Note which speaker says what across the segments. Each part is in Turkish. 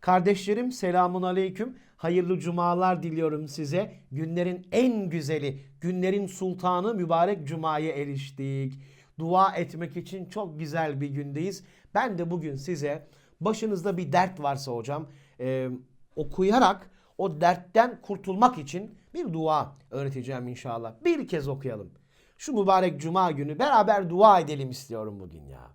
Speaker 1: Kardeşlerim selamun aleyküm. Hayırlı cumalar diliyorum size. Günlerin en güzeli, günlerin sultanı mübarek cumaya eriştik. Dua etmek için çok güzel bir gündeyiz. Ben de bugün size başınızda bir dert varsa hocam e, okuyarak o dertten kurtulmak için bir dua öğreteceğim inşallah. Bir kez okuyalım. Şu mübarek cuma günü beraber dua edelim istiyorum bugün ya.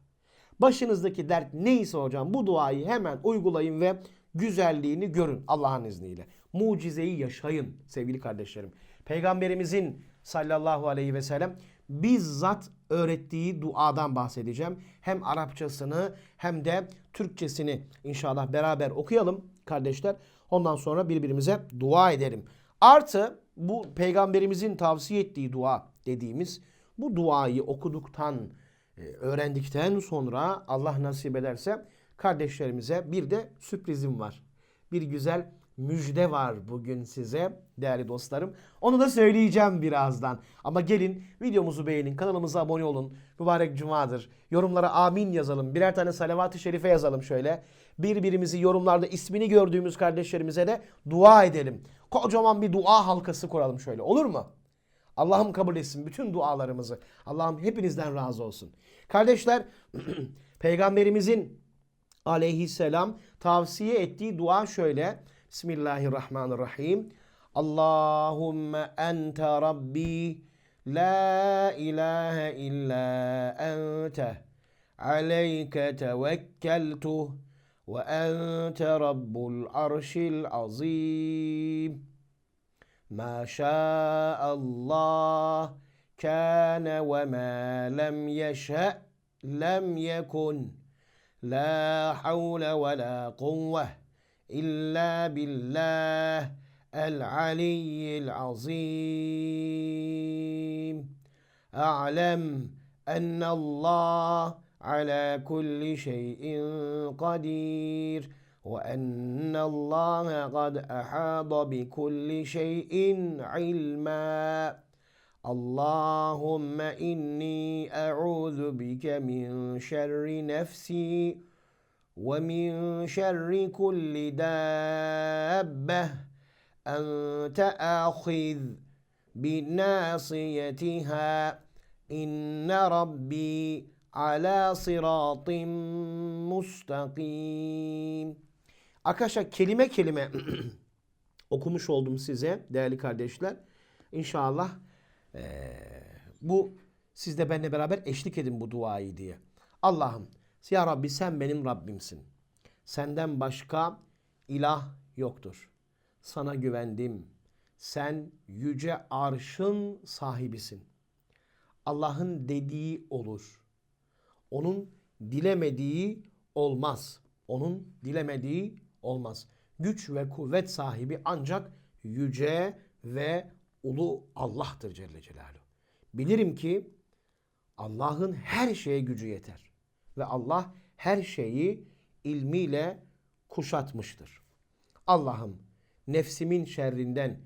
Speaker 1: Başınızdaki dert neyse hocam bu duayı hemen uygulayın ve güzelliğini görün Allah'ın izniyle. Mucizeyi yaşayın sevgili kardeşlerim. Peygamberimizin sallallahu aleyhi ve sellem bizzat öğrettiği duadan bahsedeceğim. Hem Arapçasını hem de Türkçesini inşallah beraber okuyalım kardeşler. Ondan sonra birbirimize dua edelim. Artı bu peygamberimizin tavsiye ettiği dua dediğimiz bu duayı okuduktan e, öğrendikten sonra Allah nasip ederse kardeşlerimize bir de sürprizim var. Bir güzel müjde var bugün size değerli dostlarım. Onu da söyleyeceğim birazdan. Ama gelin videomuzu beğenin, kanalımıza abone olun. Mübarek cumadır. Yorumlara amin yazalım. Birer tane salavat-ı şerife yazalım şöyle. Birbirimizi yorumlarda ismini gördüğümüz kardeşlerimize de dua edelim. Kocaman bir dua halkası kuralım şöyle. Olur mu? Allah'ım kabul etsin bütün dualarımızı. Allah'ım hepinizden razı olsun. Kardeşler, Peygamberimizin aleyhisselam tavsiye ettiği dua şöyle. Bismillahirrahmanirrahim. Allahümme ente rabbi la ilahe illa ente aleyke tevekkeltuh ve ente rabbul arşil azim. Ma şa'allah kâne ve ma lem yeşe lem yekun. لا حول ولا قوة إلا بالله العلي العظيم. أعلم أن الله على كل شيء قدير وأن الله قد أحاط بكل شيء علما. اللهم إني أعوذ بك من شر نفسي ومن شر كل دابة أنت آخذ بناصيتها إن ربي على صراط مستقيم Arkadaşlar kelime kelime okumuş oldum size değerli kardeşler. İnşallah eee, bu siz de benimle beraber eşlik edin bu duayı diye. Allah'ım ya Rabbi sen benim Rabbimsin. Senden başka ilah yoktur. Sana güvendim. Sen yüce arşın sahibisin. Allah'ın dediği olur. Onun dilemediği olmaz. Onun dilemediği olmaz. Güç ve kuvvet sahibi ancak yüce ve ulu Allah'tır Celle Celaluhu. Bilirim ki Allah'ın her şeye gücü yeter. Ve Allah her şeyi ilmiyle kuşatmıştır. Allah'ım nefsimin şerrinden,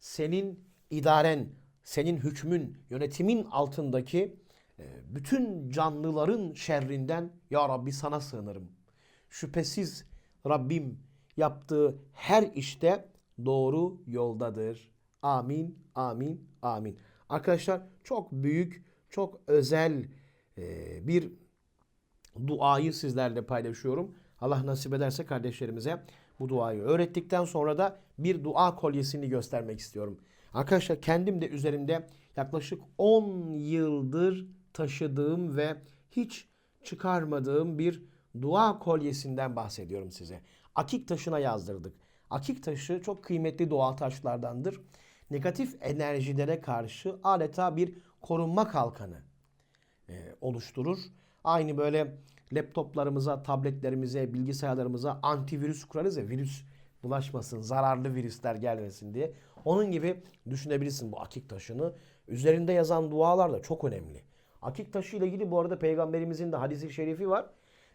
Speaker 1: senin idaren, senin hükmün, yönetimin altındaki e, bütün canlıların şerrinden ya Rabbi sana sığınırım. Şüphesiz Rabbim yaptığı her işte doğru yoldadır. Amin, amin, amin. Arkadaşlar çok büyük, çok özel e, bir duayı sizlerle paylaşıyorum. Allah nasip ederse kardeşlerimize bu duayı öğrettikten sonra da bir dua kolyesini göstermek istiyorum. Arkadaşlar kendim de üzerimde yaklaşık 10 yıldır taşıdığım ve hiç çıkarmadığım bir dua kolyesinden bahsediyorum size. Akik taşına yazdırdık. Akik taşı çok kıymetli doğal taşlardandır. Negatif enerjilere karşı adeta bir korunma kalkanı e, oluşturur. Aynı böyle laptoplarımıza, tabletlerimize, bilgisayarlarımıza antivirüs kurarız ya virüs bulaşmasın, zararlı virüsler gelmesin diye. Onun gibi düşünebilirsin bu akik taşını. Üzerinde yazan dualar da çok önemli. Akik taşı ile ilgili bu arada peygamberimizin de hadisi şerifi var.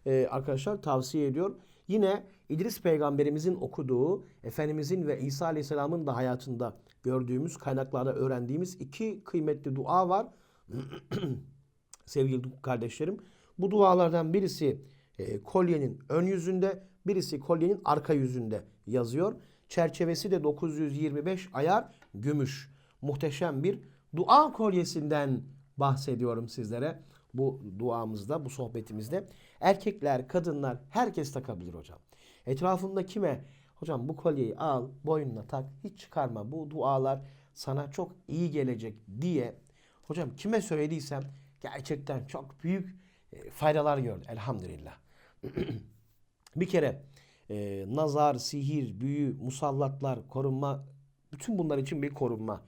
Speaker 1: Ee, arkadaşlar tavsiye ediyor. Yine İdris peygamberimizin okuduğu, Efendimizin ve İsa aleyhisselamın da hayatında gördüğümüz, kaynaklarda öğrendiğimiz iki kıymetli dua var. Sevgili kardeşlerim. Bu dualardan birisi e, kolyenin ön yüzünde, Birisi kolyenin arka yüzünde yazıyor. Çerçevesi de 925 ayar gümüş. Muhteşem bir dua kolyesinden bahsediyorum sizlere. Bu duamızda, bu sohbetimizde. Erkekler, kadınlar herkes takabilir hocam. Etrafında kime hocam bu kolyeyi al, boynuna tak, hiç çıkarma. Bu dualar sana çok iyi gelecek diye hocam kime söylediysem gerçekten çok büyük e, faydalar gördü elhamdülillah. Bir kere e, nazar, sihir, büyü, musallatlar, korunma bütün bunlar için bir korunma.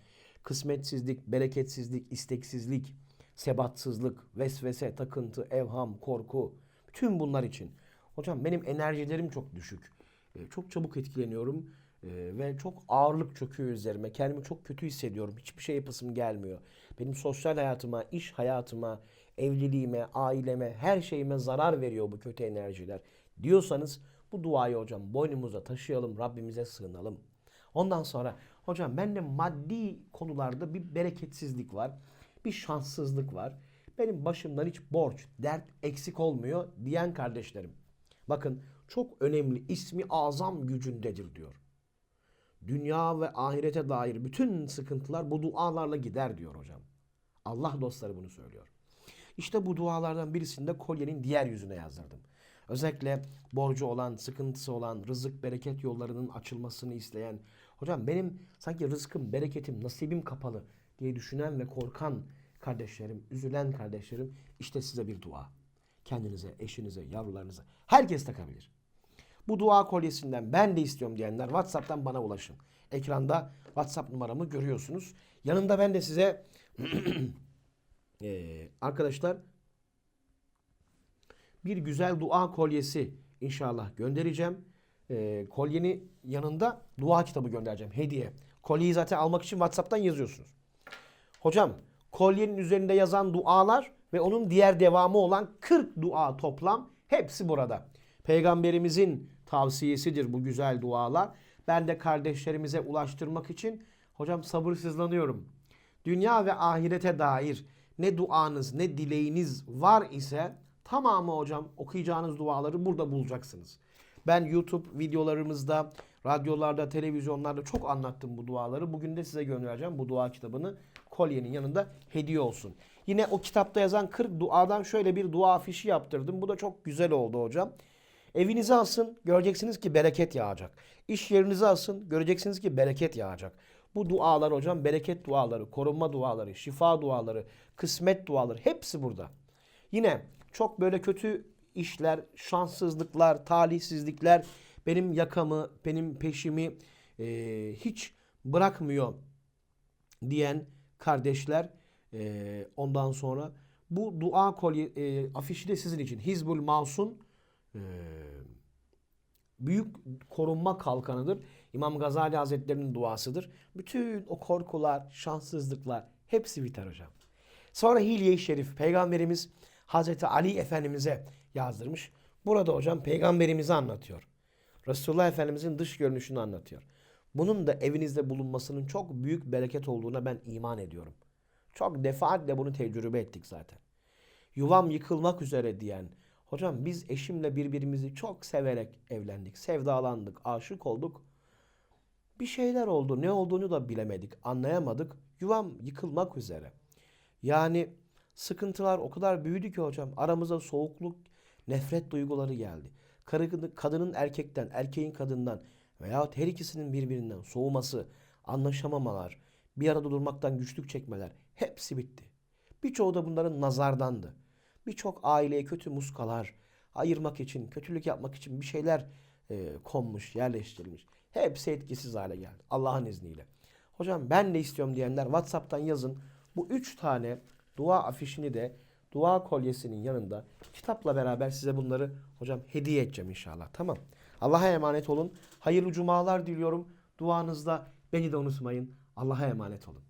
Speaker 1: Kısmetsizlik, bereketsizlik, isteksizlik, sebatsızlık, vesvese, takıntı, evham, korku bütün bunlar için. Hocam benim enerjilerim çok düşük. E, çok çabuk etkileniyorum e, ve çok ağırlık çöküyor üzerime. Kendimi çok kötü hissediyorum. Hiçbir şey yapasım gelmiyor. Benim sosyal hayatıma, iş hayatıma, evliliğime, aileme, her şeyime zarar veriyor bu kötü enerjiler. Diyorsanız bu duayı hocam boynumuza taşıyalım, Rabbimize sığınalım. Ondan sonra hocam bende maddi konularda bir bereketsizlik var. Bir şanssızlık var. Benim başımdan hiç borç, dert eksik olmuyor diyen kardeşlerim. Bakın çok önemli ismi azam gücündedir diyor. Dünya ve ahirete dair bütün sıkıntılar bu dualarla gider diyor hocam. Allah dostları bunu söylüyor. İşte bu dualardan birisini de kolyenin diğer yüzüne yazdırdım. Özellikle borcu olan, sıkıntısı olan, rızık, bereket yollarının açılmasını isteyen, hocam benim sanki rızkım, bereketim, nasibim kapalı diye düşünen ve korkan kardeşlerim, üzülen kardeşlerim işte size bir dua. Kendinize, eşinize, yavrularınıza herkes takabilir. Bu dua kolyesinden ben de istiyorum diyenler WhatsApp'tan bana ulaşın. Ekranda WhatsApp numaramı görüyorsunuz. Yanında ben de size Ee, arkadaşlar bir güzel dua kolyesi inşallah göndereceğim. Ee, kolyenin yanında dua kitabı göndereceğim hediye. Kolyeyi zaten almak için WhatsApp'tan yazıyorsunuz. Hocam kolyenin üzerinde yazan dualar ve onun diğer devamı olan 40 dua toplam hepsi burada. Peygamberimizin tavsiyesidir bu güzel dualar. Ben de kardeşlerimize ulaştırmak için hocam sabırsızlanıyorum. Dünya ve ahirete dair ne duanız ne dileğiniz var ise tamamı hocam okuyacağınız duaları burada bulacaksınız. Ben YouTube videolarımızda, radyolarda, televizyonlarda çok anlattım bu duaları. Bugün de size göndereceğim bu dua kitabını kolyenin yanında hediye olsun. Yine o kitapta yazan 40 duadan şöyle bir dua afişi yaptırdım. Bu da çok güzel oldu hocam. Evinize alsın göreceksiniz ki bereket yağacak. İş yerinize alsın göreceksiniz ki bereket yağacak. Bu dualar hocam bereket duaları, korunma duaları, şifa duaları, kısmet duaları hepsi burada. Yine çok böyle kötü işler, şanssızlıklar, talihsizlikler benim yakamı, benim peşimi e, hiç bırakmıyor diyen kardeşler e, ondan sonra bu dua kolye e, afişi de sizin için. Hizbul Masun e, büyük korunma kalkanıdır. İmam Gazali Hazretleri'nin duasıdır. Bütün o korkular, şanssızlıklar hepsi biter hocam. Sonra Hilye-i Şerif Peygamberimiz Hazreti Ali Efendimiz'e yazdırmış. Burada hocam peygamberimizi anlatıyor. Resulullah Efendimiz'in dış görünüşünü anlatıyor. Bunun da evinizde bulunmasının çok büyük bereket olduğuna ben iman ediyorum. Çok defaatle bunu tecrübe ettik zaten. Yuvam yıkılmak üzere diyen, hocam biz eşimle birbirimizi çok severek evlendik, sevdalandık, aşık olduk. Bir şeyler oldu, ne olduğunu da bilemedik, anlayamadık. Yuvam yıkılmak üzere. Yani sıkıntılar o kadar büyüdü ki hocam aramıza soğukluk, nefret duyguları geldi. Karı, kadının erkekten, erkeğin kadından veya her ikisinin birbirinden soğuması, anlaşamamalar, bir arada durmaktan güçlük çekmeler hepsi bitti. Birçoğu da bunların nazardandı. Birçok aileye kötü muskalar ayırmak için, kötülük yapmak için bir şeyler e, konmuş, yerleştirilmiş. Hepsi etkisiz hale geldi Allah'ın izniyle. Hocam ben de istiyorum diyenler WhatsApp'tan yazın. Bu üç tane dua afişini de dua kolyesinin yanında kitapla beraber size bunları hocam hediye edeceğim inşallah. Tamam. Allah'a emanet olun. Hayırlı cumalar diliyorum. Duanızda beni de unutmayın. Allah'a emanet olun.